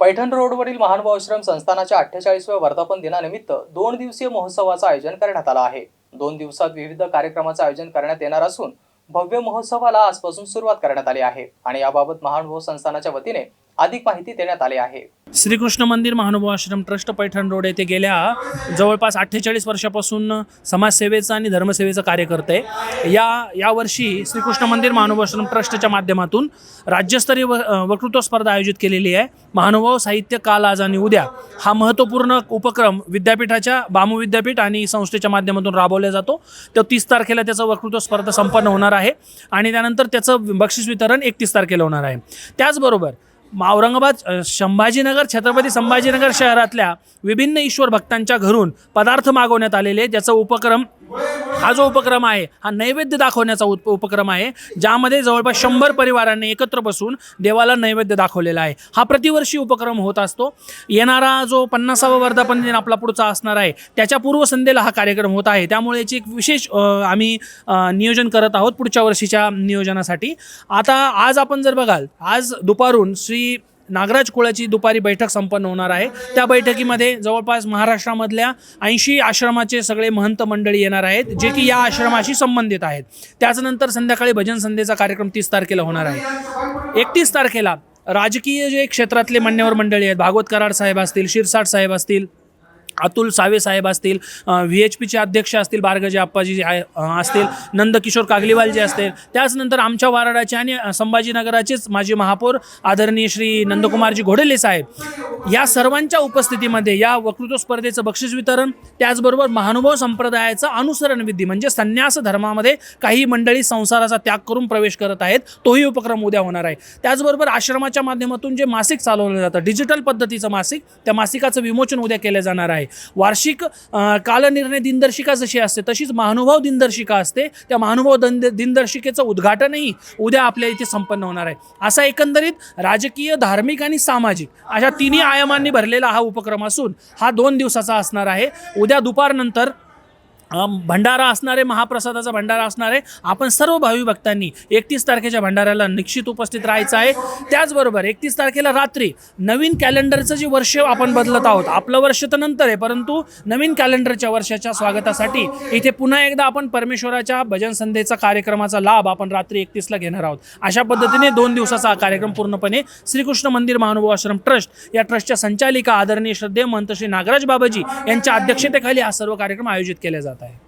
पैठण रोडवरील महानुभाव आश्रम संस्थानाच्या अठ्ठेचाळीसव्या वर्धापन दिनानिमित्त दोन दिवसीय महोत्सवाचं आयोजन करण्यात आलं आहे. दोन दिवसात विविध कार्यक्रमाचं आयोजन करण्यात येणार असून भव्य महोत्सवाला आजपासून सुरुवात करण्यात आली आहे. आणि याबाबत महानुभाव संस्थानाच्या वतीने अधिक माहिती देण्यात आली आहे. श्रीकृष्ण मंदिर महानुभाव आश्रम ट्रस्ट पैठण रोड येथे गेल्या जवळपास अठ्ठेचाळीस वर्षापासून समाजसेवेचं आणि धर्मसेवेचं कार्य करते आहे या यावर्षी श्रीकृष्ण मंदिर महानुभाव आश्रम ट्रस्टच्या माध्यमातून राज्यस्तरीय व वक्तृत्व स्पर्धा आयोजित केलेली आहे. महानुभाव साहित्य काल आज आणि उद्या हा महत्त्वपूर्ण उपक्रम विद्यापीठाच्या बामू विद्यापीठ आणि संस्थेच्या माध्यमातून राबवला जातो. तर तीस तारखेला त्याचं वक्तृत्व स्पर्धा संपन्न होणार आहे आणि त्यानंतर त्याचं बक्षीस वितरण एकतीस तारखेला होणार आहे. त्याचबरोबर औरंगाबाद संभाजीनगर छत्रपती संभाजीनगर शहरातल्या विभिन्न ईश्वर भक्तांच्या घरून पदार्थ मागवण्यात आलेले ज्याचा उपक्रम हा जो उपक्रम आहे हा नैवेद्य दाखवण्याचा उप उपक्रम आहे ज्यामध्ये जवळपास शंभर परिवारांनी एकत्र बसून देवाला नैवेद्य दाखवलेला आहे. हा प्रतिवर्षी उपक्रम होत असतो. येणारा जो पन्नासावा वर्धापन दिन आपला पुढचा असणार आहे त्याच्या पूर्वसंध्येला हा कार्यक्रम होत आहे. त्यामुळे याची एक विशेष आम्ही नियोजन करत आहोत पुढच्या वर्षीच्या नियोजनासाठी. आता आज आपण जर बघाल आज दुपारून श्री नागराज कुळाची दुपारी बैठक संपन्न होणार आहे. त्या बैठकीमध्ये जवळपास महाराष्ट्रामधल्या ऐंशी आश्रमाचे सगळे महंत मंडळी येणार आहेत जे की या आश्रमाशी संबंधित आहेत. त्याचनंतर संध्याकाळी भजन संध्येचा कार्यक्रम तीस तारखेला होणार आहे. एकतीस तारखेला राजकीय जे क्षेत्रातले मान्यवर मंडळी आहेत भागवत कराड साहेब असतील शिरसाट साहेब असतील अतुल सावे साहेब असतील व्ही एच पीचे अध्यक्ष असतील बारगजे आप्पाजी जे आहे असतील नंदकिशोर कागलीवाल जे असतील त्याचनंतर आमच्या वाराडाचे आणि संभाजीनगराचेच माजी महापौर आदरणीय श्री नंदकुमारजी घोडेले साहेब या सर्वांच्या उपस्थितीमध्ये या वक्तृत्व स्पर्धेचं बक्षीस वितरण त्याचबरोबर महानुभाव संप्रदायाचं अनुसरण विधी म्हणजे संन्यास धर्मामध्ये काही मंडळी संसाराचा त्याग करून प्रवेश करत आहेत तोही उपक्रम उद्या होणार आहे. त्याचबरोबर आश्रमाच्या माध्यमातून जे मासिक चालवलं जातं डिजिटल पद्धतीचं मासिक त्या मासिकाचं विमोचन उद्या केलं जाणार आहे. वार्षिक कालनिर्णय दिनदर्शिका जशी असते तशीच महानुभाव दिनदर्शिका असते. त्या महानुभाव दिन दिनदर्शिकेचं उद्घाटनही उद्या आपल्या इथे संपन्न होणार आहे. असा एकंदरीत राजकीय धार्मिक आणि सामाजिक अशा तिन्ही आयामांनी भरलेला हा उपक्रम असून हा दोन दिवसाचा असणार आहे. उद्या दुपारनंतर भंडारा असणारे महाप्रसादाचा भंडारा असणार आहे आपण सर्व भावी भक्तांनी एकतीस तारखेच्या भंडाऱ्याला निश्चित उपस्थित राहायचं आहे. त्याचबरोबर एकतीस तारखेला रात्री नवीन कॅलेंडरचं जे वर्ष आपण बदलत आहोत आपलं वर्ष तर नंतर आहे परंतु नवीन कॅलेंडरच्या वर्षाच्या स्वागतासाठी इथे पुन्हा एकदा आपण परमेश्वराच्या भजन संध्येचा कार्यक्रमाचा लाभ आपण रात्री एकतीसला घेणार आहोत. अशा पद्धतीने दोन दिवसाचा हा कार्यक्रम पूर्णपणे श्रीकृष्ण मंदिर महानुभव आश्रम ट्रस्ट या ट्रस्टच्या संचालिका आदरणीय श्रद्धेय महंत श्री नागराज बाबाजी यांच्या अध्यक्षतेखाली हा सर्व कार्यक्रम आयोजित केले जातो आहे